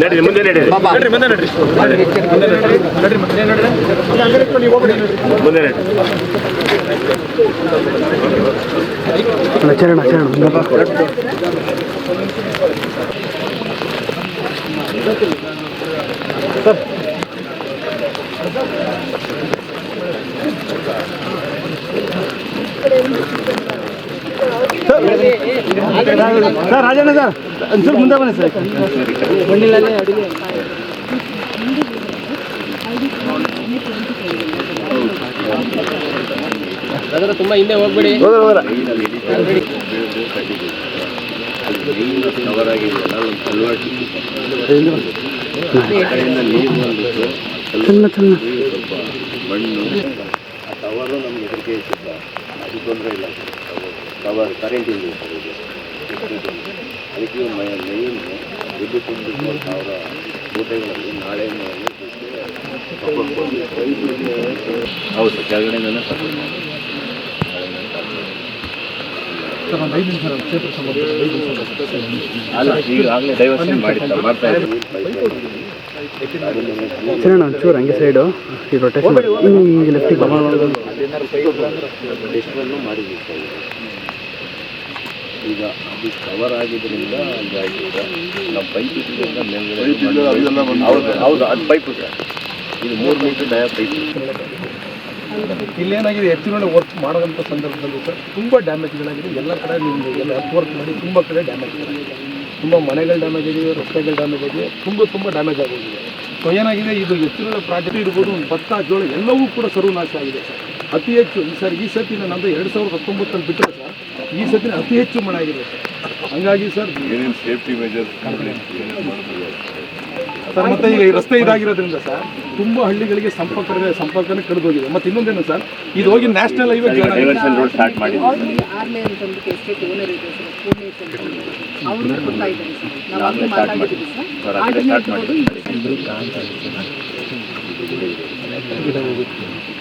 ನಡೀರಿ ಮುಂದೆ ನಡೀರಿ. ನಡ್ರಿ ಮುಂದೆ ನಡ್ರಿ. ನಡ್ರಿ ಮುಂದೆ ನಡ್ರಿ. ಮುಂದೆ ನಡೀರಿ. ಚರಣ ಚರಣ ಸರ್ ರಾಜಣ್ಣ ಸರ್ ಒಂಚೂರು ಮುಂದೆ ಬನ್ನಿ ಸರ್. ಅದರ ತುಂಬಾ ಹಿಂದೆ ಹೋಗ್ಬೇಡಿ. ನೀರು ಬಂದ್ಬಿಟ್ಟು ಚೆನ್ನ ಚೆನ್ನ. ಸ್ವಲ್ಪ ಮಣ್ಣು ಆ ಟವರು ನಮ್ಗೆ ಹೆದರಿಕೆ ಇಟ್ಟಿದ್ದ ಅದು ತೊಂದರೆ ಇಲ್ಲ ಟವರ್ ಕರೆಂಟ್ ಇಲ್ಲ ಸರ್ ಇದು ಅದಕ್ಕೆ ಮೈ ಮೈಯನ್ನು ಮೂರು ಸಾವಿರ ಮೂಟೆಗಳಲ್ಲಿ ನಾಳೆ ಹೌದು ಸರ್ ಅಲ್ಲ ಈಗಾಗಲೇ ಡೈವರ್ಷನ್ ಸರ್. ಮಾಡ್ತಾ ಒಂಚೂರು ಹಂಗೆ ಸೈಡು ಈ ರೊಟೇಷನ್ ಹಿಂಗೆ ಲೆಫ್ಟಿಗೆ ಸರ್. ಈಗ ಅದು ಕವರ್ ಆಗಿದ್ದರಿಂದ ಹಂಗಾಗಿದೆ ನಮ್ಮ ಪೈಪ್ ಇಟ್ಟಿದ್ದರಿಂದ ಮೇಲ್ಗಡೆ ಹೌದು ಹೌದು ಅದು ಪೈಪು ಸರ್. ಇದು ಮೂರು ಮೀಟರ್ ಡಯ ಪೈಪ್ ಇಲ್ಲೇನಾಗಿದೆ ಹೆಚ್ಚಿನ ವರ್ಕ್ ಮಾಡೋದಂಥ ಸಂದರ್ಭದಲ್ಲಿ ಸರ್ ತುಂಬ ಡ್ಯಾಮೇಜ್ಗಳಾಗಿದೆ ಎಲ್ಲ ಕಡೆ ನೀವು ಎಲ್ಲ ವರ್ಕ್ ಮಾಡಿ ತುಂಬ ಕಡೆ ಡ್ಯಾಮೇಜ್ ತುಂಬ ಮನೆಗಳು ಡ್ಯಾಮೇಜ್ ಆಗಿದೆ ರಸ್ತೆಗಳು ಡ್ಯಾಮೇಜ್ ಆಗಿದೆ ತುಂಬ ತುಂಬ ಡ್ಯಾಮೇಜ್ ಆಗೋಗಿದೆ ಸೊ ಏನಾಗಿದೆ ಇದು ಹೆಚ್ಚಿನ ಪ್ರಾಜೆಕ್ಟ್ ಇರ್ಬೋದು ಒಂದು ಭತ್ತ ಜೋಳ ಎಲ್ಲವೂ ಕೂಡ ಸರ್ವನಾಶ ಆಗಿದೆ ಸರ್. ಅತಿ ಹೆಚ್ಚು ಈ ಸರ್ ಈ ಸರ್ತಿ ನಂದು ಎರಡು ಸಾವಿರದ ಹತ್ತೊಂಬತ್ತರಲ್ಲಿ ಬಿಟ್ಟರೆ ಈ ಸತಿ ಅತಿ ಹೆಚ್ಚು ಮಳೆ ಆಗಿದೆ. ಸರ್ ಹಂಗಾಗಿ ಸರ್ ಏನೇನು ಸೇಫ್ಟಿ ಮೆಜರ್ಸ್ ಸರ್ ಮತ್ತೆ ಈಗ ಈ ರಸ್ತೆ ಇದಾಗಿರೋದ್ರಿಂದ ಸರ್ ತುಂಬ ಹಳ್ಳಿಗಳಿಗೆ ಸಂಪರ್ಕ ಸಂಪರ್ಕನೇ ಕಡಿದೋಗಿದೆ ಮತ್ತೆ ಇನ್ನೊಂದೇನು ಸರ್ ಇದು ಹೋಗಿ ನ್ಯಾಷನಲ್ ಹೈವೇ ರೋಡ್ ಸ್ಟಾರ್ಟ್ ಮಾಡಿದ್ವಿ. ಅವ್ರಿಗೆ ಆರ್ಮೆ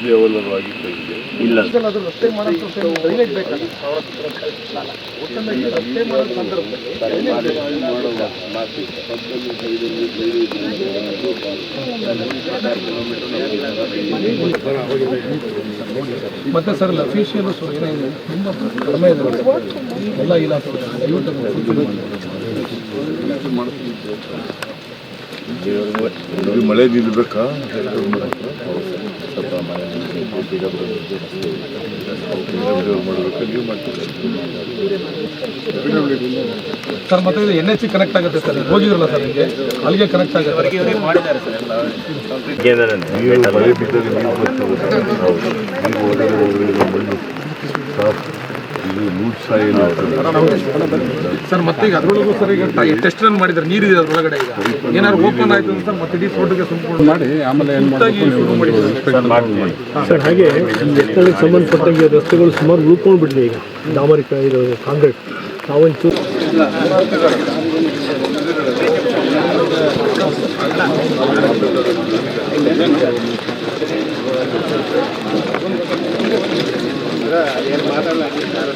ಸರ್. ಇಲ್ಲಿವರೆಗೂ ಬುದ್ಧಿ ಅವಲಂಬವಾಗಿತ್ತು ಇಲ್ಲ. ಮತ್ತೆ ಸರ್ ಅಫಿಷಿಯಲ್ಸ್ ಏನೇನು ತುಂಬ ಕಡಿಮೆ ಇದೆ. ಎಲ್ಲ ಇಲಾಖೆಗಳು. ಮಾಡ್ತೀವಿ. ಮಳೆ ನಿಲ್ಬೇಕಾ ಸ್ವಲ್ಪ ಮನೆ ಮಾಡಬೇಕು ನೀವು ಮಾಡ್ತೀವಿ ಸರ್ ಮತ್ತೆ ಇದು ಎನ್ ಎಚ್ ಕನೆಕ್ಟ್ ಆಗುತ್ತೆ ಸರ್. ಹೋಗಿದ್ರಲ್ಲ ಸರ್ ನಿಮಗೆ? ಅಲ್ಲಿಗೆ ಕನೆಕ್ಟ್ ಆಗುತ್ತೆ ಮಳೆ ಬಿದ್ದರೆ ನೀವು ಬರ್ತದೆ. ಹೌದು. ನೀವು ಹೋದರೆ ಹೋದರೆ ಮಣ್ಣು. ಸಾಫ್ ಸರ್ ಮತ್ತೆ ಈಗ ಅದ್ರೊಳಗೂ ಸರ್ ಈಗ ಟೆಸ್ಟ್ ರನ್ ಮಾಡಿದ್ರೆ ನೀರಿದೆ ಅದ್ರೊಳಗಡೆ ಈಗ. ಏನಾದ್ರು ಓಪನ್ ಆಯ್ತು ಅಂತ ಸರ್ ಮತ್ತೆ ಇಡೀ ಫೋಟೋಗೆ ಸಂಪೂರ್ಣ ಮಾಡಿ ಆಮೇಲೆ ಸರ್ ಹಾಗೆ ಎತ್ತಳಿಗೆ ಸಂಬಂಧಪಟ್ಟಂಗೆ ರಸ್ತೆಗಳು ಸುಮಾರು ಉಳ್ಕೊಂಡು ಬಿಟ್ಟಿದೆ ಈಗ. ಡಾಮರಿಕ ಇದು ಕಾಂಕ್ರೀಟ್. ನಾವಂಚೂರು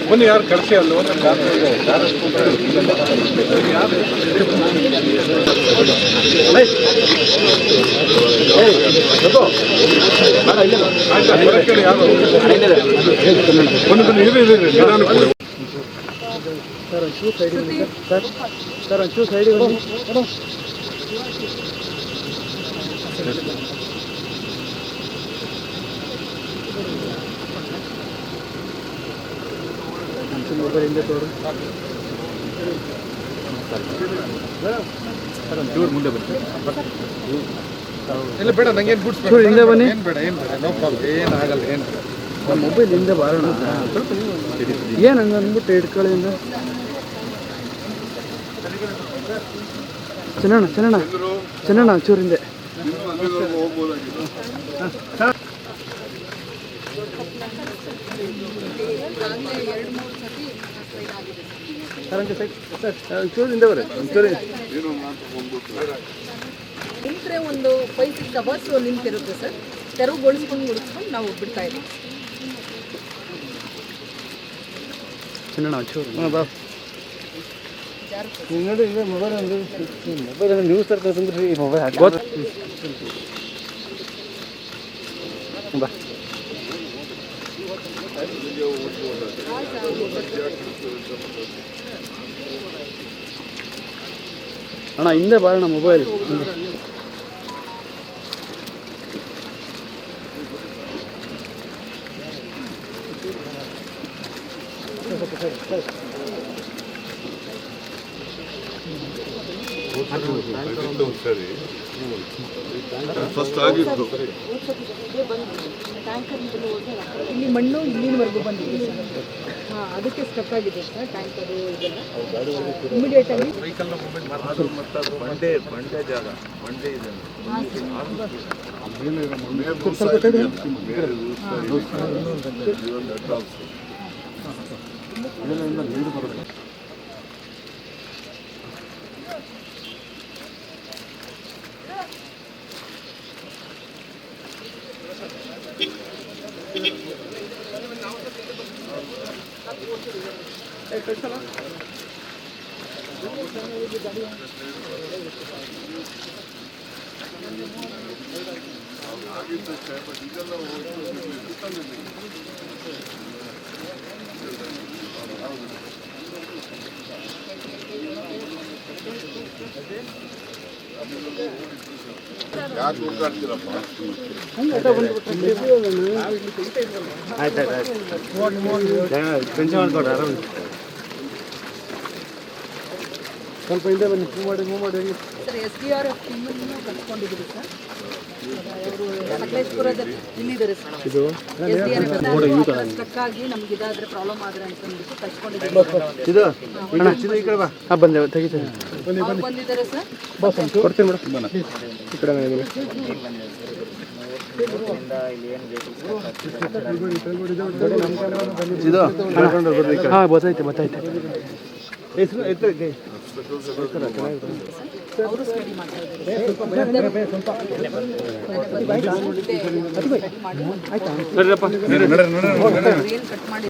ಬನ್ನಿ ಯಾರು ಕಳಿಸಿ ಅಲ್ಲಿ ಬನ್ನಿ ಬನ್ನಿ ಇದೆ. ಇದೆ ನಿಧಾನಕ್ಕೆ ಕೊಡಿ. ಸರ್ ಒಂಚೂರು ಸೈಡಿಗೆ ಬನ್ನಿ ಸರ್ ಸರ್ ಸರ್ ಒಂಚೂರು ಸೈಡಿಗೆ ಬನ್ನಿ ಮೊಬೈಲ್ ಹಿಂದೆ ತೋರು ಇಲ್ಲ ಬೇಡ ನಂಗೆ ಏನು ಗುಡ್ಸ್ ಚೂರು ಹಿಂದೆ ಬನ್ನಿ. ಏನು ಬೇಡ ಏನು ಬೇಡ ನೋ ಪ್ರಾಬ್ಲಮ್ ಏನು ಆಗಲ್ಲ ಏನು ನಮ್ಮ ಮೊಬೈಲ್ ಹಿಂದೆ ಬಾರೋಣ. ಏನು ಹಂಗೆ ಅಂದ್ಬಿಟ್ಟು ಇಟ್ಕೊಳ್ಳಿಂದ ಚೆನ್ನಣ್ಣ ಚೆನ್ನಣ್ಣ. ಚೆನ್ನಣ್ಣ ಒಂಚೂರು ಹಿಂದೆ. ಸರ್ ಸರ್ ಒಂಚೂರು ಹಿಂದೆ ಬರ್ರಿ ಒಂಚೂರು ನಿಂತರೆ ಒಂದು ಫೈವ್ ಸಿಕ್ಸ್ ಅವರ್ಸ್ ನಿಂತಿರುತ್ತೆ ಸರ್. ತೆರವುಗೊಳಿಸ್ಕೊಂಡು ಮುಡಿಸ್ಕೊಂಡು ನಾವು ಬಿಡ್ತಾ ಇದ್ದೀವಿ. ನೋಡಿ ಈಗ ಮೊಬೈಲ್ ಒಂದು. ಮೊಬೈಲ್ ನ್ಯೂಸ್ ತರ್ಕ ತಂದ್ರಿ ಈ ಮೊಬೈಲ್ ಅಣ್ಣ ಹಿಂದೆ ಬಾರಣ ಮೊಬೈಲ್ ಸರಿ ಫಸ್ಟ್ ಆಗಿತ್ತು ಇಲ್ಲಿ ಮಣ್ಣು ಇಲ್ಲಿನವರೆಗೂ ಬಂದಿದೆ ಸರ್. ಹಾಂ ಅದಕ್ಕೆ ಸ್ಟಕ್ ಆಗಿದೆ ಸರ್ ಟ್ಯಾಂಕರು ಇದೆಲ್ಲ. ಇಮಿಡಿಯೇಟಾಗಿ ಬಂಡೆ ಬಂಡೆ ಜಾಗ ಬಂಡೆ ಇದೆ ಯಾಕೆ ಸ್ವಲ್ಪ ಹಿಂದೆ ಬನ್ನಿ. ಮೂವ್ ಮಾಡಿ ಮೂವ್ ಮಾಡಿ ಎಸ್ ಡಿ ಆರ್ ಎಫ್ ಟೀಮನ್ನು ಕಟ್ಕೊಂಡಿದ್ದೀವಿ ಸರ್. ಅವರು ಸಕಲೇಶ್ಪುರದ ಇಲ್ಲಿದ್ದಾರೆ ಸರ್ ಆಗಿ ನಮ್ಗೆ ಇದಾದ್ರೆ ಪ್ರಾಬ್ಲಮ್ ಆದ್ರೆ ಬಂದೆ ತೆಗಿತೀನಿ ಬಂದಿದ್ದಾರೆ ಸರ್ ಕೊಡ್ತೀನಿ ಮೇಡಮ್ ಈ ಕಡೆ ನನಗೆ ಇದು ಹಾಂ ಹೆಸರು ಎತ್ತರಕ್ಕೆ ಅವರು ಸ್ಟಡಿ ಮಾಡ್ತಾ ಇದ್ದಾರೆ. ಕಟ್ ಮಾಡಿ.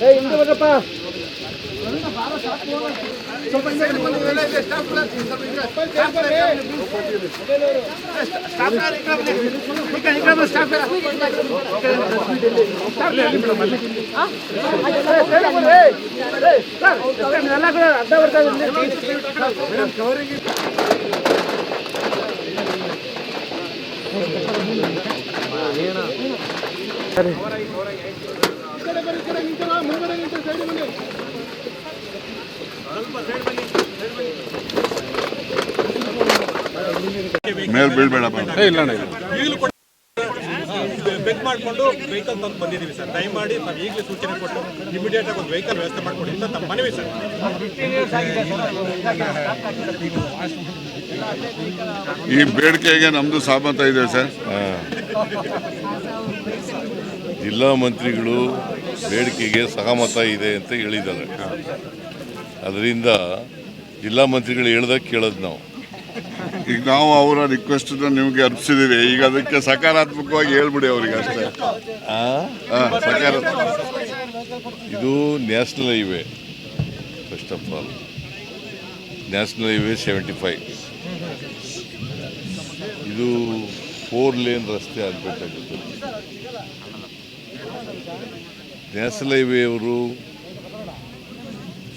ಏ ಹಿಂದೆ ಬರಪ್ಪ ¡Suscríbete al canal! ಮೇಲೆ ಬೀಳ್ಬೇಡ ಇಲ್ಲ ಬೆಕ್ ಮಾಡಿಕೊಂಡು ವೆಹಿಕಲ್ ತಂದು ಬಂದಿದ್ದೀವಿ ಸರ್. ದಯಮಾಡಿ ನಾವು ಈಗಲೇ ಸೂಚನೆ ಕೊಟ್ಟು ಇಮಿಡಿಯೇಟ್ ಆಗಿ ಒಂದು ವೆಹಿಕಲ್ ವ್ಯವಸ್ಥೆ ಮಾಡಿಕೊಡಿ ಅಂತ ನಮ್ಮ ಮನವಿ ಸರ್. ಈ ಬೇಡಿಕೆಗೆ ನಮ್ದು ಸಹಮತ ಇದೆ ಸರ್. ಜಿಲ್ಲಾ ಮಂತ್ರಿಗಳು ಬೇಡಿಕೆಗೆ ಸಹಮತ ಇದೆ ಅಂತ ಹೇಳಿದ್ದಾರೆ. ಅದರಿಂದ ಜಿಲ್ಲಾ ಮಂತ್ರಿಗಳು ಹೇಳ್ದಾಗ ಕೇಳೋದು ನಾವು. ಈಗ ನಾವು ಅವರ ರಿಕ್ವೆಸ್ಟ್ ನಿಮ್ಗೆ ಅರ್ಪಿಸಿದೀವಿ. ಈಗ ಅದಕ್ಕೆ ಸಕಾರಾತ್ಮಕವಾಗಿ ಹೇಳ್ಬಿಡಿ ಅವ್ರಿಗೆ ಅಷ್ಟೇ? ಇದು national highway first of all national highway seventy five ಇದು ಫೋರ್ ಲೇನ್ ರಸ್ತೆ ಆಗಬೇಕಾಗುತ್ತೆ. ನ್ಯಾಷನಲ್ ಹೈವೇ ಅವರು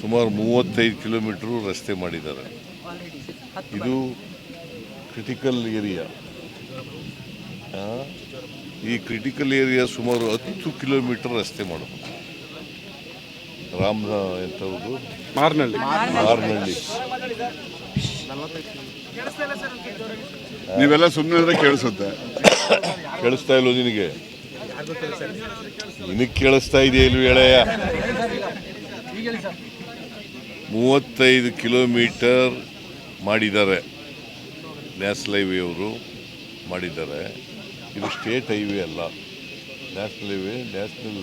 ಸುಮಾರು ಮೂವತ್ತೈದು ಕಿಲೋಮೀಟ್ರು ರಸ್ತೆ ಮಾಡಿದ್ದಾರೆ. ಇದು ಕ್ರಿಟಿಕಲ್ ಏರಿಯಾ ಈ ಕ್ರಿಟಿಕಲ್ ಏರಿಯಾ ಸುಮಾರು ಹತ್ತು ಕಿಲೋಮೀಟರ್ ರಸ್ತೆ ಮಾಡಬೇಕು. ರಾಮ ಎಂಥವ್ರದ್ದು ಮಾರ್ನಳ್ಳಿ. ಮಾರ್ನಳ್ಳಿ. ನೀವೆಲ್ಲ ಸುಮ್ಮನೆ ಕೇಳಿಸುತ್ತೆ. ಕೇಳಿಸ್ತಾ ಇಲ್ವೋ ನಿನಗೆ? ನಿನಗೆ ಕೇಳಿಸ್ತಾ ಇದೆಯಾ ಇಲ್ವ ಹೇಳಯ್ಯ? ಮೂವತ್ತೈದು ಕಿಲೋಮೀಟರ್ ಮಾಡಿದ್ದಾರೆ ನ್ಯಾಷನಲ್ ಹೈವೇ ಅವರು ಮಾಡಿದ್ದಾರೆ. ಇದು ಸ್ಟೇಟ್ ಹೈವೇ ಅಲ್ಲ. ನ್ಯಾಷನಲ್ ಹೈವೇ, ನ್ಯಾಷನಲ್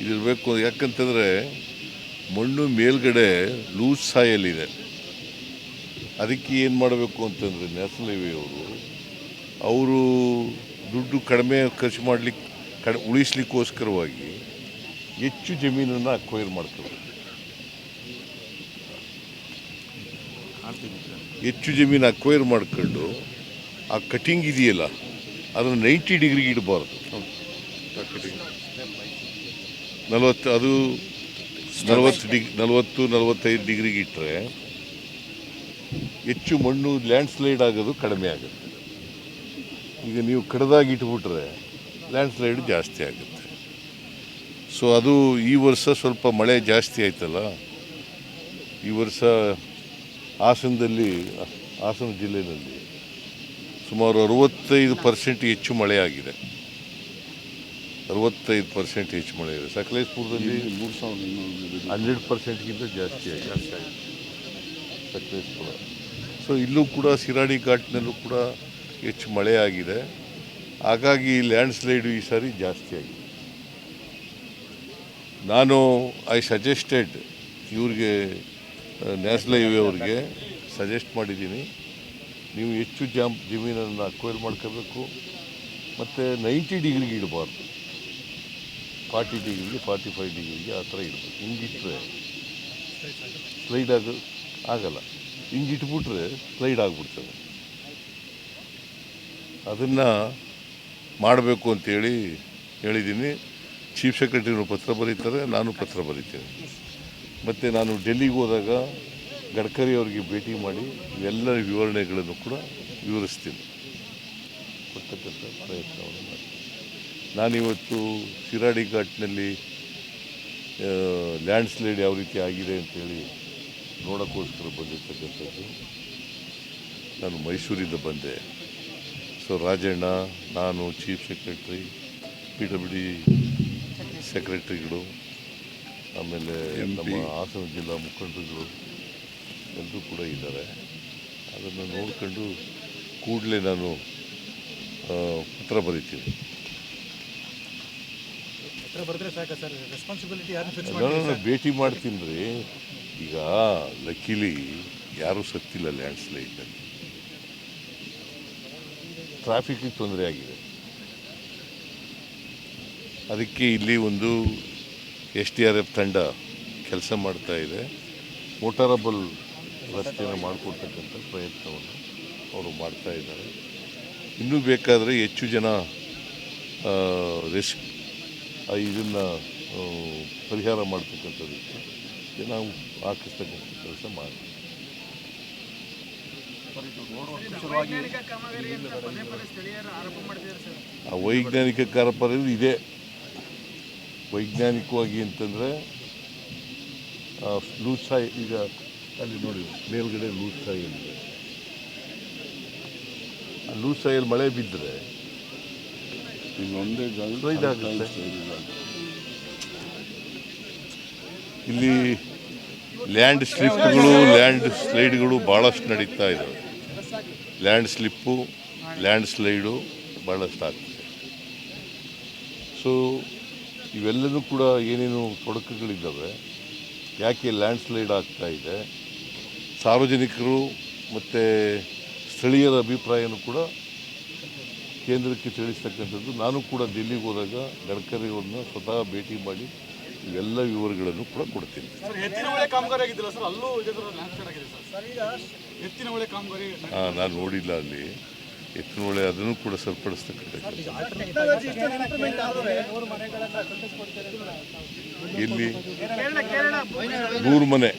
ಇದಿರಬೇಕು ಯಾಕಂತಂದರೆ ಮಣ್ಣು ಮೇಲ್ಗಡೆ ಲೂಸ್ ಸಾಯಲ್ಲಿದೆ ಅದಕ್ಕೆ ಏನು ಮಾಡಬೇಕು ಅಂತಂದರೆ ನ್ಯಾಷನಲ್ ಹೈವೇ ಅವರು ಅವರು ದುಡ್ಡು ಕಡಿಮೆ ಖರ್ಚು ಮಾಡಲಿಕ್ಕೆ ಕಡ ಉಳಿಸ್ಲಿಕ್ಕೋಸ್ಕರವಾಗಿ ಹೆಚ್ಚು ಜಮೀನನ್ನು ಅಕ್ವೈರ್ ಮಾಡ್ತಾರೆ. ಹೆಚ್ಚು ಜಮೀನು ಅಕ್ವೈರ್ ಮಾಡ್ಕೊಂಡು ಆ ಕಟಿಂಗ್ ಇದೆಯಲ್ಲ ಅದನ್ನು ನೈಂಟಿ ಡಿಗ್ರಿಗೆ ಇಡಬಾರ್ದು. ನಲವತ್ತು ಅದು ನಲವತ್ತು ಡಿಗ್ ನಲವತ್ತು ನಲವತ್ತೈದು ಡಿಗ್ರಿಗೆ ಇಟ್ಟರೆ ಹೆಚ್ಚು ಮಣ್ಣು ಲ್ಯಾಂಡ್ ಸ್ಲೈಡ್ ಆಗೋದು ಕಡಿಮೆ ಆಗುತ್ತೆ. ಈಗ ನೀವು ಕಡದಾಗಿ ಇಟ್ಬಿಟ್ರೆ ಲ್ಯಾಂಡ್ ಸ್ಲೈಡ್ ಜಾಸ್ತಿ ಆಗುತ್ತೆ. ಸೊ ಅದು ಈ ವರ್ಷ ಸ್ವಲ್ಪ ಮಳೆ ಜಾಸ್ತಿ ಆಯ್ತಲ್ಲ ಈ ವರ್ಷ ಹಾಸನದಲ್ಲಿ ಹಾಸನ ಜಿಲ್ಲೆಯಲ್ಲಿ ಸುಮಾರು ಅರವತ್ತೈದು ಪರ್ಸೆಂಟ್ ಹೆಚ್ಚು ಮಳೆ ಆಗಿದೆ. ಅರವತ್ತೈದು ಪರ್ಸೆಂಟ್ ಹೆಚ್ಚು ಮಳೆ ಇದೆ ಸಕಲೇಶ್ಪುರದಲ್ಲಿ ಮೂರು ಸಾವಿರದ ಹಂಡ್ರೆಡ್ ಪರ್ಸೆಂಟ್ಗಿಂತ ಜಾಸ್ತಿ ಆಗಿದೆ. ಸಕಲೇಶ್ಪುರ. ಸೊ ಇಲ್ಲೂ ಕೂಡ ಸಿರಾಡಿ ಘಾಟ್ನಲ್ಲೂ ಕೂಡ ಹೆಚ್ಚು ಮಳೆ ಆಗಿದೆ. ಹಾಗಾಗಿ ಲ್ಯಾಂಡ್ ಸ್ಲೈಡು ಈ ಸಾರಿ ಜಾಸ್ತಿ ಆಗಿದೆ. ನಾನು ಐ ಸಜೆಸ್ಟೆಡ್ ಇವ್ರಿಗೆ ನ್ಯಾಷನಲ್ ಹೈವೇ ಅವ್ರಿಗೆ ಸಜೆಸ್ಟ್ ಮಾಡಿದ್ದೀನಿ. ನೀವು ಹೆಚ್ಚು ಜಾಮ್ ಜಮೀನನ್ನು ಅಕ್ವೈರ್ ಮಾಡ್ಕೋಬೇಕು. ಮತ್ತು ನೈಂಟಿ ಡಿಗ್ರಿಗೆ ಇಡಬಾರ್ದು. ಫಾರ್ಟಿ ಡಿಗ್ರಿಗೆ ಫಾರ್ಟಿ ಫೈವ್ ಡಿಗ್ರಿಗೆ ಆ ಥರ ಇಡಬೇಕು. ಹಿಂಗಿಟ್ಟರೆ ಸ್ಲೈಡ್ ಆಗ, ಆಗಲ್ಲ. ಹಿಂಗಿಟ್ಬಿಟ್ರೆ ಸ್ಲೈಡ್ ಆಗಿಬಿಡ್ತದೆ. ಅದನ್ನು ಮಾಡಬೇಕು ಅಂತೇಳಿ ಹೇಳಿದ್ದೀನಿ. ಚೀಫ್ ಸೆಕ್ರೆಟರಿನೂ ಪತ್ರ ಬರೀತಾರೆ, ನಾನು ಪತ್ರ ಬರೀತೀನಿ. ಮತ್ತು ನಾನು ಡೆಲ್ಲಿಗೆ ಹೋದಾಗ ಗಡ್ಕರಿ ಅವರಿಗೆ ಭೇಟಿ ಮಾಡಿ ಎಲ್ಲ ವಿವರಣೆಗಳನ್ನು ಕೂಡ ವಿವರಿಸ್ತೀನಿ. ಕೊಡ್ತಕ್ಕಂಥ ಪ್ರಯತ್ನವನ್ನು ನಾನಿವತ್ತು ಶಿರಾಡಿ ಘಾಟ್ನಲ್ಲಿ ಲ್ಯಾಂಡ್ ಸ್ಲೈಡ್ ಯಾವ ರೀತಿ ಆಗಿದೆ ಅಂತೇಳಿ ನೋಡೋಕ್ಕೋಸ್ಕರ ಬಂದಿರ್ತಕ್ಕಂಥದ್ದು. ನಾನು ಮೈಸೂರಿಂದ ಬಂದೆ. ಸೊ, ರಾಜಣ್ಣ, ನಾನು chief secretary, P W D ಸೆಕ್ರೆಟ್ರಿಗಳು ಆಮೇಲೆ ನಮ್ಮ ಹಾಸನ ಜಿಲ್ಲಾ ಮುಖಂಡರುಗಳು ಎಲ್ಲರೂ ಕೂಡ ಇದ್ದಾರೆ. ಅದನ್ನು ನೋಡ್ಕೊಂಡು ಕೂಡಲೇ ನಾನು ಪತ್ರ ಬರೀತೀನಿ. ಹತ್ರ ಸಾಕ ಸರ್. ರೆಸ್ಪಾನ್ಸಿಬಿಲಿಟಿ ಯಾರನ್ನ ಫಿಕ್ಸ್ ನಾನು ಭೇಟಿ ಮಾಡ್ತೀನಿ ರೀ ಈಗ ಲಕ್ಕಿಲಿ ಯಾರೂ ಸತ್ತಿಲ್ಲ ಲ್ಯಾಂಡ್ ಸ್ಲೈಡ್ನಲ್ಲಿ ಟ್ರಾಫಿಕ್ಗೆ ತೊಂದರೆ ಆಗಿದೆ. ಅದಕ್ಕೆ ಇಲ್ಲಿ ಒಂದು ಎಸ್ ಡಿ ಆರ್ ಎಫ್ ತಂಡ ಕೆಲಸ ಮಾಡ್ತಾ ಇದೆ. ಮೋಟಾರಬಲ್ ರಸ್ತೆಯನ್ನು ಮಾಡಿಕೊಡ್ತಕ್ಕಂಥ ಪ್ರಯತ್ನವನ್ನು ಅವರು ಮಾಡ್ತಾ ಇದ್ದಾರೆ. ಇನ್ನೂ ಬೇಕಾದರೆ ಹೆಚ್ಚು ಜನ ರಿಸ್ಕ್ ಇದನ್ನು ಪರಿಹಾರ ಮಾಡ್ತಕ್ಕಂಥದ್ದಕ್ಕೆ ಜನ ಹಾಕಿಸ್ತಕ್ಕಂಥ ಕೆಲಸ ಮಾಡಿ ಆ ವೈಜ್ಞಾನಿಕ ಕಾರ್ಪರ ಇದೆ. ವೈಜ್ಞಾನಿಕವಾಗಿ ಅಂತಂದರೆ ಲೂಸ್ ಸಾಯಿ ಈಗ ಅಲ್ಲಿ ನೋಡಿ ಮೇಲ್ಗಡೆ ಲೂಸ್ ಇದೆ ಆ ಲೂಸಾಯಲ್ಲಿ ಮಳೆ ಬಿದ್ದರೆ ಒಂದೇ ಇದಾಗುತ್ತೆ. ಇಲ್ಲಿ. ಲ್ಯಾಂಡ್ ಸ್ಲಿಪ್ಗಳು ಲ್ಯಾಂಡ್ ಸ್ಲೈಡ್ಗಳು ಭಾಳಷ್ಟು ನಡೀತಾ ಇದ್ದಾವೆ ಲ್ಯಾಂಡ್ ಸ್ಲಿಪ್ಪು ಲ್ಯಾಂಡ್ ಸ್ಲೈಡು ಭಾಳಷ್ಟು ಆಗ್ತದೆ ಸೊ ಇವೆಲ್ಲನೂ ಕೂಡ ಏನೇನು ತೊಡಕುಗಳಿದ್ದಾವೆ. ಯಾಕೆ ಲ್ಯಾಂಡ್ ಸ್ಲೈಡ್ ಆಗ್ತಾ ಇದೆ. ಸಾರ್ವಜನಿಕರು ಮತ್ತು ಸ್ಥಳೀಯರ ಅಭಿಪ್ರಾಯನೂ ಕೂಡ ಕೇಂದ್ರಕ್ಕೆ ತಿಳಿಸ್ತಕ್ಕಂಥದ್ದು. ನಾನು ಕೂಡ ದಿಲ್ಲಿಗೆ ಹೋದಾಗ ಗಡ್ಕರಿ ಅವ್ರನ್ನ ಸ್ವತಃ ಭೇಟಿ ಮಾಡಿ ಇವೆಲ್ಲ ವಿವರಗಳನ್ನು ಕೂಡ ಕೊಡ್ತೀನಿ. ಹಾಂ ನಾನು ನೋಡಿಲ್ಲ ಅಲ್ಲಿ. ಎತ್ತಿನೊಳೆ ಅದನ್ನು ಕೂಡ ಸರಿಪಡಿಸ್ತಕ್ಕಂಥ ಇಲ್ಲಿ? ನೂರು ಮನೆ.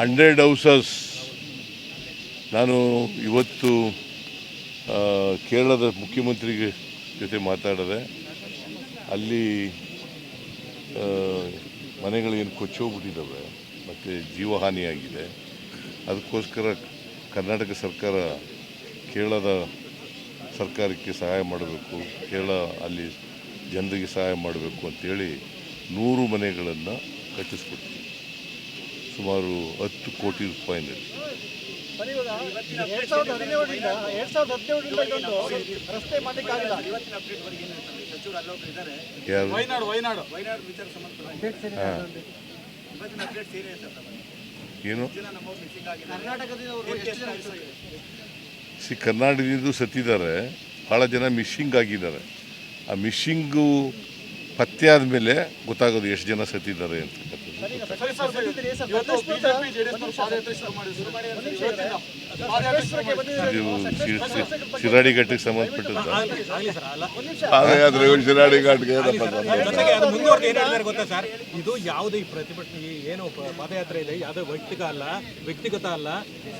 Hundred houses. ನಾನು ಇವತ್ತು ಕೇರಳದ ಮುಖ್ಯಮಂತ್ರಿಗೆ ಜೊತೆ ಮಾತಾಡಿದೆ ಅಲ್ಲಿ ಮನೆಗಳೇನು ಕೊಚ್ಚೋಗ್ಬಿಟ್ಟಿದ್ದಾವೆ ಮತ್ತು ಜೀವಹಾನಿಯಾಗಿದೆ. ಅದಕ್ಕೋಸ್ಕರ ಕರ್ನಾಟಕ ಸರ್ಕಾರ ಕೇರಳದ ಸರ್ಕಾರಕ್ಕೆ ಸಹಾಯ ಮಾಡಬೇಕು ಕೇರಳ ಅಲ್ಲಿ ಜನರಿಗೆ ಸಹಾಯ ಮಾಡಬೇಕು ಅಂತೇಳಿ ನೂರು ಮನೆಗಳನ್ನು ಕಟ್ಟಿಸ್ಕೊಡ್ತೀವಿ. ಸುಮಾರು ಹತ್ತು ಕೋಟಿ ರೂಪಾಯಿನಲ್ಲಿ. ಏನು ಸಿ ಕರ್ನಾಟಕದಿಂದ ಸತ್ತಿದ್ದಾರೆ ಭಾಳ ಜನ ಮಿಸ್ಸಿಂಗ್ ಆಗಿದ್ದಾರೆ. ಆ ಮಿಸ್ಸಿಂಗು ಪತ್ತೆ ಆದಮೇಲೆ ಗೊತ್ತಾಗೋದು ಎಷ್ಟು ಜನ ಸತ್ತಿದ್ದಾರೆ ಅಂತಕ್ಕಂಥದ್ದು ಶಿರಾಡಿ ಘಟ್ಟಕ್ಕೆ ಸಂಬಂಧಪಟ್ಟದ್ದು ಶಿರಾಡಿ ಘಾಟ್ಗೆ ಏನಪ್ಪ ಅದು ಮುಂದುವರೆದು ಏನು ಹೇಳಿದಾರೆ ಗೊತ್ತಾ ಸರ್? ಇದು ಯಾವುದೇ ಈ ಪ್ರತಿಭಟನೆ ಏನು ಪಾದಯಾತ್ರೆ ಇದೆ ಯಾವುದೇ ವೈಯಕ್ತಿಕ ಅಲ್ಲ ವ್ಯಕ್ತಿಗತ ಅಲ್ಲ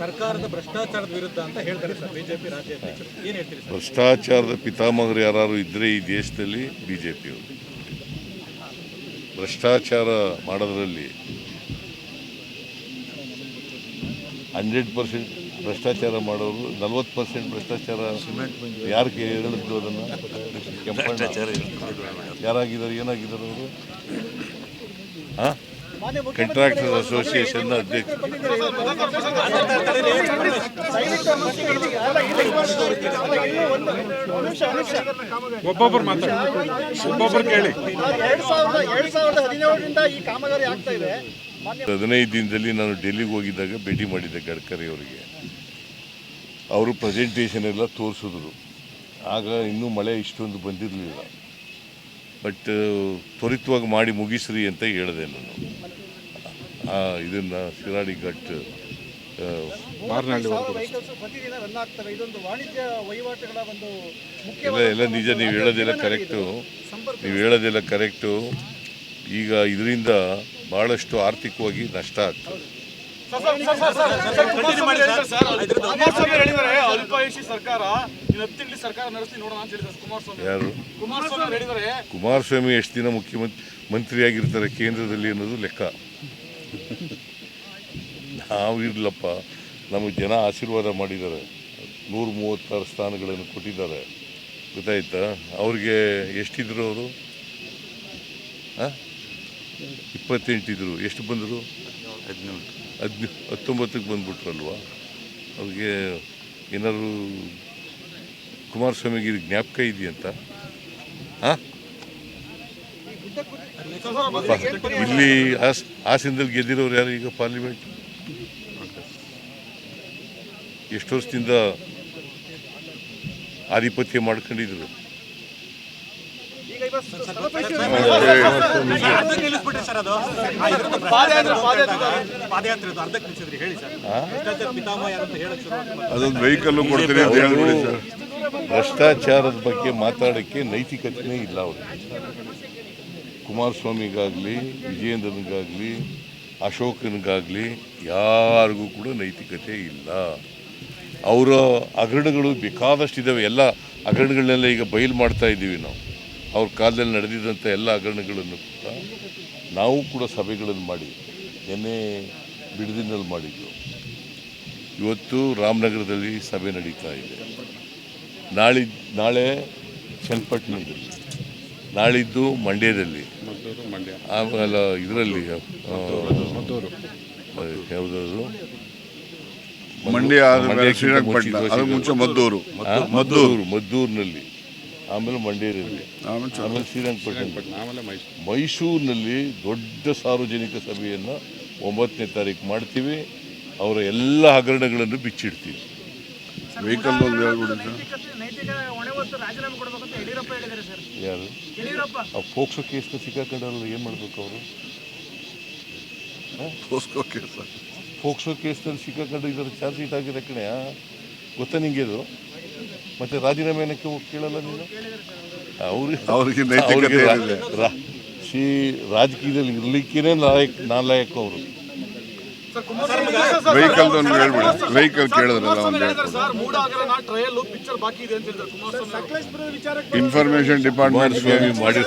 ಸರ್ಕಾರದ ಭ್ರಷ್ಟಾಚಾರದ ವಿರುದ್ಧ ಅಂತ ಹೇಳ್ತಾರೆ ಸರ್ ಬಿಜೆಪಿ ರಾಜ್ಯ ಏನು ಹೇಳ್ತೀರಿ ಭ್ರಷ್ಟಾಚಾರದ ಪಿತಾಮಹರು ಯಾರು ಇದ್ರೆ ಈ ದೇಶದಲ್ಲಿ ಬಿಜೆಪಿ ಭ್ರಷ್ಟಾಚಾರ ಮಾಡೋದ್ರಲ್ಲಿ ಹಂಡ್ರೆಡ್ ಪರ್ಸೆಂಟ್ ಭ್ರಷ್ಟಾಚಾರ ಮಾಡೋರು ನಲ್ವತ್ತು ಪರ್ಸೆಂಟ್ ಭ್ರಷ್ಟಾಚಾರ ಯಾರು ಹೇಳಿದ್ರು ಅದನ್ನು? ಕೆಂಪಣ್ಣ. ಯಾರಾಗಿದ್ದಾರೆ ಏನಾಗಿದ್ದಾರೆ ಅವರು? ಹಾಂ ಕಂಟ್ರಾಕ್ಟರ್ ಅಸೋಸಿಯೇಷನ್ನ ಅಧ್ಯಕ್ಷ ಒಬ್ಬೊಬ್ಬರು ಮಾತಾಡಿ. ಒಬ್ಬೊಬ್ಬರು ಕೇಳಿ. ಎರಡ್ ಸಾವಿರದ ಎರಡ್ ಸಾವಿರದ ಹದಿನೇಳರಿಂದ ಈ ಕಾಮಗಾರಿ ಆಗ್ತಾ ಇದೆ. ಹದಿನೈದು ದಿನದಲ್ಲಿ ನಾನು ಡೆಲ್ಲಿಗೆ ಹೋಗಿದ್ದಾಗ ಭೇಟಿ ಮಾಡಿದ್ದೆ ಗಡ್ಕರಿ ಅವರಿಗೆ. ಅವರು ಪ್ರೆಸೆಂಟೇಷನ್ ಎಲ್ಲ ತೋರಿಸಿದ್ರು. ಆಗ ಇನ್ನೂ ಮಳೆ ಇಷ್ಟೊಂದು ಬಂದಿರಲಿಲ್ಲ. ಬಟ್ ತ್ವರಿತವಾಗಿ ಮಾಡಿ ಮುಗಿಸ್ರಿ ಅಂತ ಹೇಳಿದೆ ನಾನು. ಇದನ್ನು ಶಿರಾಡಿ ಘಟ್ ಎಲ್ಲ ಎಲ್ಲ ನಿಜ ನೀವು ಹೇಳೋದೆಲ್ಲ ಕರೆಕ್ಟು ನೀವು ಹೇಳೋದೆಲ್ಲ ಕರೆಕ್ಟು ಈಗ ಇದರಿಂದ ಭಾಳಷ್ಟು ಆರ್ಥಿಕವಾಗಿ ನಷ್ಟ ಆಗ್ತದೆ. ಯಾರು? ಕುಮಾರಸ್ವಾಮಿ ಎಷ್ಟು ದಿನ ಮುಖ್ಯಮಂತ್ರಿ ಮಂತ್ರಿಯಾಗಿರ್ತಾರೆ ಕೇಂದ್ರದಲ್ಲಿ ಅನ್ನೋದು ಲೆಕ್ಕ. ನಾವು ಇರ್ಲಪ್ಪ, ನಮಗೆ ಜನ ಆಶೀರ್ವಾದ ಮಾಡಿದ್ದಾರೆ. ನೂರ ಮೂವತ್ತಾರು ಸ್ಥಾನಗಳನ್ನು ಕೊಟ್ಟಿದ್ದಾರೆ. ಗೊತ್ತಾಯ್ತಾ? ಅವ್ರಿಗೆ ಎಷ್ಟಿದ್ರು ಅವರು? ಇಪ್ಪತ್ತೆಂಟಿದ್ರು. ಎಷ್ಟು ಬಂದರು? ಹದಿನೇಳು ಹದಿನ ಹತ್ತೊಂಬತ್ತಕ್ಕೆ ಬಂದುಬಿಟ್ರಲ್ವ? ಅವ್ರಿಗೆ ಏನಾದ್ರು ಕುಮಾರಸ್ವಾಮಿಗೆ ಇದು ಜ್ಞಾಪಕ ಇದೆಯಂತ? ಹಾಂ? ಇಲ್ಲಿ ಹಾಸ್ ಹಾಸನದಲ್ಲಿ ಗೆದ್ದಿರೋರು ಯಾರು ಈಗ ಪಾರ್ಲಿಮೆಂಟ್? ಎಷ್ಟು ವರ್ಷದಿಂದ ಆಧಿಪತ್ಯ ಮಾಡ್ಕೊಂಡಿದ್ರು? ಅದೊಂದು ಅಂತ ಹೇಳ್ಬಿಡಿ ಸರ್. ಭ್ರಷ್ಟಾಚಾರದ ಬಗ್ಗೆ ಮಾತಾಡೋಕ್ಕೆ ನೈತಿಕತೆನೇ ಇಲ್ಲ ಅವರು ಕುಮಾರಸ್ವಾಮಿಗಾಗಲಿ ವಿಜಯೇಂದ್ರನಿಗಾಗಲಿ ಅಶೋಕನಿಗಾಗ್ಲಿ ಯಾರಿಗೂ ಕೂಡ ನೈತಿಕತೆ ಇಲ್ಲ. ಅವರ ಹಗರಣಗಳು ಬೇಕಾದಷ್ಟಿದ್ದಾವೆ ಎಲ್ಲ ಹಗರಣಗಳನ್ನೆಲ್ಲ ಈಗ ಬಯಲು ಮಾಡ್ತಾ ಇದ್ದೀವಿ ನಾವು. ಅವ್ರ ಕಾಲದಲ್ಲಿ ನಡೆದಿದ್ದಂಥ ಎಲ್ಲ ಹಗರಣಗಳನ್ನು ಕೂಡ ನಾವು ಕೂಡ ಸಭೆಗಳನ್ನು ಮಾಡಿ ನಿನ್ನೆ ಬಿಡದಿನಲ್ಲಿ ಮಾಡಿದ್ದು ಇವತ್ತು ರಾಮನಗರದಲ್ಲಿ ಸಭೆ ನಡೀತಾ ಇದೆ. ನಾಳಿ ನಾಳೆ ಚನ್ನಪಟ್ಟಣದಲ್ಲಿ ನಾಳಿದ್ದು ಮಂಡ್ಯದಲ್ಲಿ. ಆಮೇಲೆ ಇದರಲ್ಲಿ ಯಾವುದಾದ್ರು? ಮಂಡ್ಯ ಮದ್ದೂರು. ಮದ್ದೂರು ಮದ್ದೂರಿನಲ್ಲಿ. ಆಮೇಲೆ ಮಂಡ್ಯದಲ್ಲಿ ಆಮೇಲೆ ಶ್ರೀರಂಗಪಟ್ಟಣ. ಮೈಸೂರಿನಲ್ಲಿ ದೊಡ್ಡ ಸಾರ್ವಜನಿಕ ಸಭೆಯನ್ನು ಒಂಬತ್ತನೇ ತಾರೀಕು ಮಾಡ್ತೀವಿ. ಅವರ ಎಲ್ಲ ಹಗರಣಗಳನ್ನು ಬಿಚ್ಚಿಡ್ತೀವಿ. ವೆಹಿಕಲ್ ಒಂದು ಹೇಳ್ಬಿಡಿ ಸರ್. ನೈತಿಕ ಹೊಣೆ ಹೊತ್ತು ರಾಜೀನಾಮೆ ಕೊಡಬೇಕು ಅಂತ ಯಡಿಯೂರಪ್ಪ ಹೇಳಿದ್ದಾರೆ ಸರ್. ಯಾರು? ಆ ಫೋಕ್ಸೋ ಕೇಸ್ನ ಸಿಕ್ಕಾಕೊಂಡಲ್ಲ ಏನು ಮಾಡಬೇಕು ಅವರು? ಫೋಕ್ಸೋ ಕೇಸ್. ಸರ್ ಫೋಕ್ಸೋ ಕೇಸ್ನಲ್ಲಿ ಸಿಕ್ಕಾಕೊಂಡು ಇದರ ಚಾರ್ಜ್ ಶೀಟ್ ಆಗಿದೆ ಕಣೆ ಗೊತ್ತಾ ನಿಂಗೆ ಇದು? ಮತ್ತೆ ರಾಜೀನಾಮೆ ಏನಕ್ಕೆ ಹೋಗಿ ಕೇಳಲ್ಲ ನೀನು? ಅವ್ರಿಗೆ ಅವ್ರಿಗೆ ನೈತಿಕತೆ ಶ್ರೀ ರಾಜಕೀಯದಲ್ಲಿ ಇರ್ಲಿಕ್ಕೇನೆ ನಾಯಕ್ ನಾಲಾಯಕ ಅವರು ವೆಹಿಕಲ್ ಒಂದು ಹೇಳ್ಬಿಡಿ. ವೆಹಿಕಲ್ ಕೇಳಿದ್ರಲ್ಲ ಒಂದು ಹೇಳ್ಬಿಡಿ. ಸರ್ ಮೂಡ ಹಗರಣ ಟ್ರಯಲ್ ಪಿಕ್ಚರ್ ಬಾಕಿ ಇದೆ ಅಂತ ಹೇಳಿದ್ರು ಕುಮಾರಸ್ವಾಮಿ ಸಕಲೇಶ್ಪುರದ ವಿಚಾರಕ್ಕೆ ಇನ್ಫಾರ್ಮೇಶನ್ ಡಿಪಾರ್ಟ್ಮೆಂಟ್ ಸ್ವಾಮಿ ಮಾಡಿ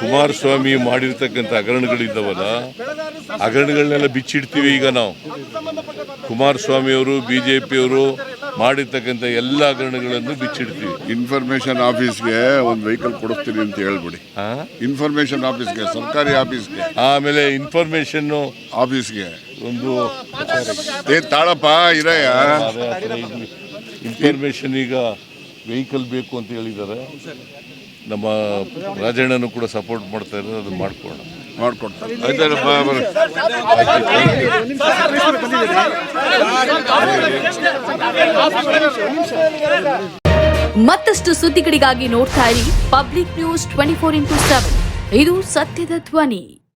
ಕುಮಾರಸ್ವಾಮಿ ಮಾಡಿರ್ತಕ್ಕಂಥ ಹಗರಣಗಳಿದ್ದವಲ್ಲ ಹಗರಣಗಳನ್ನೆಲ್ಲ ಬಿಚ್ಚಿಡ್ತೀವಿ ಈಗ ನಾವು. ಕುಮಾರಸ್ವಾಮಿ ಅವರು ಬಿ ಜೆ ಪಿಯವರು ಮಾಡಿರ್ತಕ್ಕಂಥ ಎಲ್ಲ ಹಗರಣಗಳನ್ನು ಬಿಚ್ಚಿಡ್ತೀವಿ. ಇನ್ಫಾರ್ಮೇಶನ್ ಆಫೀಸ್ಗೆ ಒಂದು ವೆಹಿಕಲ್ ಕೊಡಿಸ್ತೀನಿ ಅಂತ ಹೇಳ್ಬಿಡಿ. ಆ? ಇನ್ಫಾರ್ಮೇಶನ್ ಆಫೀಸ್ಗೆ ಸರ್ಕಾರಿ ಆಫೀಸ್ಗೆ ಆಮೇಲೆ ಇನ್ಫಾರ್ಮೇಶನ್ ಆಫೀಸ್ಗೆ ಒಂದು ಏ ತಾಳಪ್ಪ ಇರಯ್ಯ ಇನ್ಫಾರ್ಮೇಶನ್ ಈಗ ವೆಹಿಕಲ್ ಬೇಕು ಅಂತ ಹೇಳಿದ್ದಾರೆ. ನಮ್ಮ ರಾಜಣ್ಣನೂ ಕೂಡ ಸಪೋರ್ಟ್ ಮಾಡ್ತಾ ಇರೋದು ಅದನ್ನು ಮಾಡ್ಕೊಳ್ಳೋಣ. ಮಾಡ್ಕೊಡ್ತಾರೆ ಆಯ್ತಾರಪ್ಪ ಬರ್ರಿ. ಮತ್ತಷ್ಟು ಸುದ್ದಿಗಳಿಗಾಗಿ ನೋಡ್ತಾ ಇರಿ public news twenty four into seven ಇದು ಸತ್ಯದ ಧ್ವನಿ.